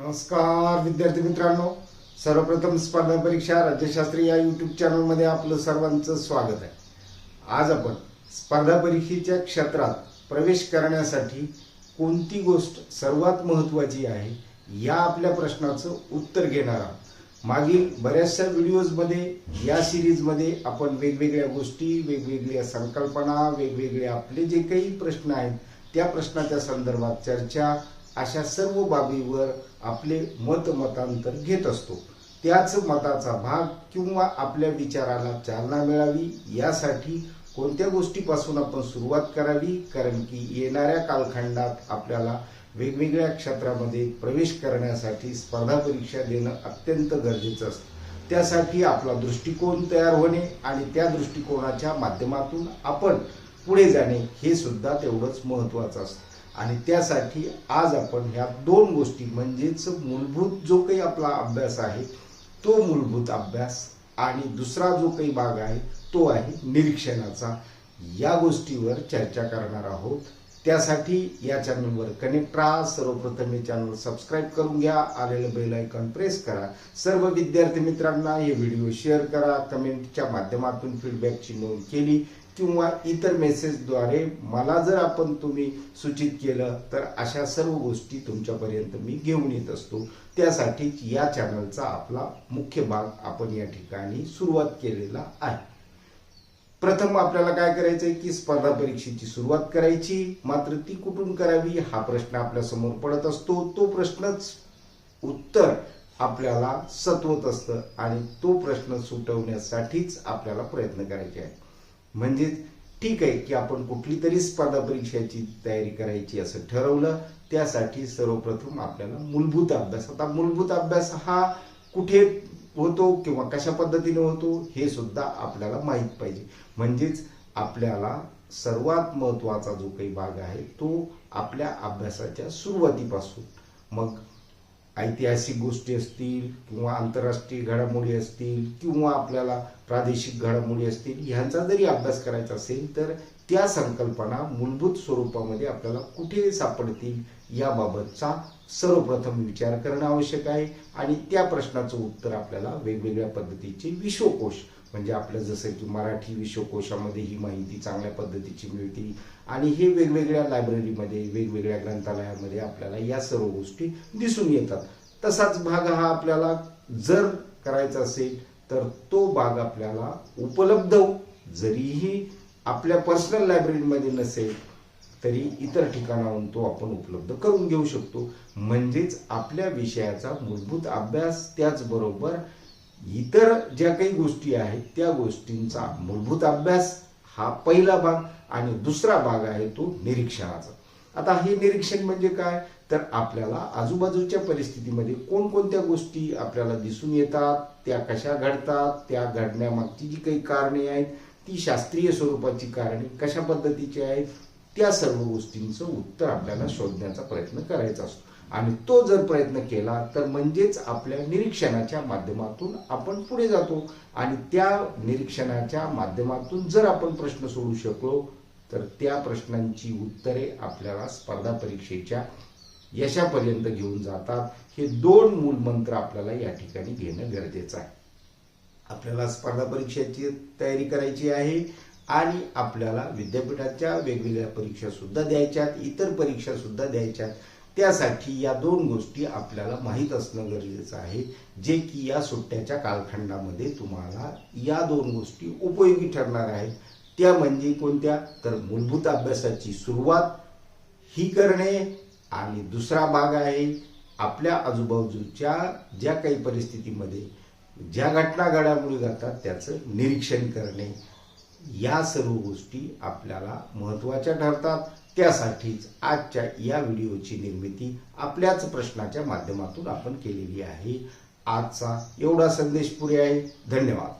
नमस्कार विद्यार्थी मित्रांनो. सर्वप्रथम स्पर्धा परीक्षा राज्यशास्त्री या यूट्यूब चॅनलमध्ये आपलं सर्वांचं स्वागत आहे. आज आपण स्पर्धा परीक्षेच्या क्षेत्रात प्रवेश करण्यासाठी कोणती गोष्ट सर्वात महत्त्वाची आहे या आपल्या प्रश्नाचं उत्तर घेणार आहोत. मागील बऱ्याचशा व्हिडिओजमध्ये या सिरीजमध्ये आपण वेगवेगळ्या गोष्टी वेगवेगळ्या संकल्पना वेगवेगळे आपले जे काही प्रश्न आहेत त्या प्रश्नाच्या संदर्भात चर्चा अशा सर्व बाबीवर आपले मत मतांतर घेत असतो. त्याच मताचा भाग किंवा आपल्या विचाराला चालना मिळावी यासाठी कोणत्या गोष्टीपासून आपण सुरुवात करावी? कारण की येणाऱ्या कालखंडात आपल्याला वेगवेगळ्या क्षेत्रामध्ये प्रवेश करण्यासाठी स्पर्धा परीक्षा देणं अत्यंत गरजेचं असतं. त्यासाठी आपला दृष्टिकोन तयार होणे आणि त्या दृष्टिकोनाच्या माध्यमातून आपण पुढे जाणे हे सुद्धा तेवढंच महत्त्वाचं असतं. आणि त्यासाठी आज आपण ह्या दोन गोष्टी म्हणजेच मूलभूत जो काही आपला अभ्यास आहे तो मूलभूत अभ्यास आणि दुसरा जो काही भाग आहे तो आहे निरीक्षणाचा. या गोष्टीवर चर्चा करणार आहोत. त्यासाठी या चॅनलवर कनेक्ट राहा सर्वप्रथम हे चॅनल सबस्क्राईब करून घ्या आलेलं बेल आयकॉन प्रेस करा. सर्व विद्यार्थी मित्रांना हे व्हिडिओ शेअर करा कमेंटच्या माध्यमातून फीडबॅकची नोंद केली. किंवा इतर मेसेजद्वारे मला जर आपण तुम्ही सूचित केलं तर अशा सर्व गोष्टी तुमच्यापर्यंत मी घेऊन येत असतो. त्यासाठीच या चॅनलचा आपला मुख्य भाग आपण या ठिकाणी सुरुवात केलेला आहे. प्रथम आपल्याला काय करायचं आहे की स्पर्धा परीक्षेची सुरुवात करायची. मात्र ती कुठून करावी? हा प्रश्न आपल्यासमोर पडत असतो. तो प्रश्नच उत्तर आपल्याला सत्वत असतं आणि तो प्रश्न सुटवण्यासाठीच आपल्याला प्रयत्न करायचे आहे म्हणजेच ठीक आहे की आपण कुठली तरी स्पर्धा परीक्षेची तयारी करायची असं ठरवलं त्यासाठी सर्वप्रथम आपल्याला मूलभूत अभ्यास. आता मूलभूत अभ्यास हा कुठे होतो किंवा कशा पद्धतीने होतो हे सुद्धा आपल्याला माहीत पाहिजे. म्हणजेच आपल्याला सर्वात महत्त्वाचा जो काही भाग आहे तो आपल्या अभ्यासाच्या सुरुवातीपासून. मग ऐतिहासिक गोष्टी असतील किंवा आंतरराष्ट्रीय घडामोडी असतील किंवा आपल्याला प्रादेशिक घडामोडी असतील ह्यांचा जरी अभ्यास करायचा असेल तर त्या संकल्पना मूलभूत स्वरूपामध्ये आपल्याला कुठे सापडतील याबाबतचा सर्वप्रथम विचार करणं आवश्यक आहे. आणि त्या प्रश्नाचं उत्तर आपल्याला वेगवेगळ्या पद्धतीचे विश्वकोश म्हणजे आपलं जसं की मराठी विश्वकोशामध्ये ही माहिती चांगल्या पद्धतीची मिळते. आणि हे वेगवेगळ्या लायब्ररीमध्ये वेगवेगळ्या ग्रंथालयामध्ये आपल्याला या सर्व गोष्टी दिसून येतात. तसाच भाग हा आपल्याला जर करायचा असेल तर तो भाग आपल्याला उपलब्ध हो. जरीही आपल्या पर्सनल लायब्ररीमध्ये नसेल तरी इतर ठिकाणाहून तो आपण उपलब्ध करून घेऊ शकतो. म्हणजेच आपल्या विषयाचा मूलभूत अभ्यास त्याचबरोबर इतर ज्या काही गोष्टी आहेत त्या गोष्टींचा मूलभूत अभ्यास हा पहिला भाग आणि दुसरा भाग आहे तो निरीक्षणाचा. आता हे निरीक्षण म्हणजे काय? तर आपल्याला आजूबाजूच्या परिस्थितीमध्ये कोणकोणत्या गोष्टी आपल्याला दिसून येतात त्या कशा घडतात त्या घडण्यामागची जी काही कारणे आहेत ती शास्त्रीय स्वरूपाची कारणे कशा पद्धतीची आहेत त्या सर्व गोष्टींचं उत्तर आपल्याला शोधण्याचा प्रयत्न करायचा असतो. आणि तो जर प्रयत्न केला तर म्हणजेच आपल्या निरीक्षणाच्या माध्यमातून आपण पुढे जातो. आणि त्या निरीक्षणाच्या माध्यमातून जर आपण प्रश्न सोडू शकलो तर त्या प्रश्नांची उत्तरे आपल्याला स्पर्धा परीक्षेच्या यशापर्यंत घेऊन जातात. हे दोन मूलमंत्र आपल्याला या ठिकाणी घेणं गरजेचं आहे. आपल्याला स्पर्धा परीक्षेची तयारी करायची आहे आणि आपल्याला विद्यापीठाच्या वेगवेगळ्या परीक्षा सुद्धा द्यायच्यात इतर परीक्षा सुद्धा द्यायच्यात. त्यासाठी या दोन गोष्टी आपल्याला माहीत असणं गरजेचं आहे जे की या सुट्ट्याच्या कालखंडामध्ये तुम्हाला या दोन गोष्टी उपयोगी ठरणार आहेत. त्या म्हणजे कोणत्या? तर मूलभूत अभ्यासाची सुरुवात ही करणे आणि दुसरा भाग आहे आपल्या आजूबाजूच्या ज्या काही परिस्थितीमध्ये ज्या घटना घडामोडी घडतात त्याचं निरीक्षण करणे या सर्व गोष्टी आपल्याला महत्त्वाच्या ठरतात. त्यासाठीच आजच्या या व्हिडिओची निर्मिती आपल्याच प्रश्नाच्या माध्यमातून आपण केलेली आहे. आजचा एवढा संदेश पुरे आहे. धन्यवाद.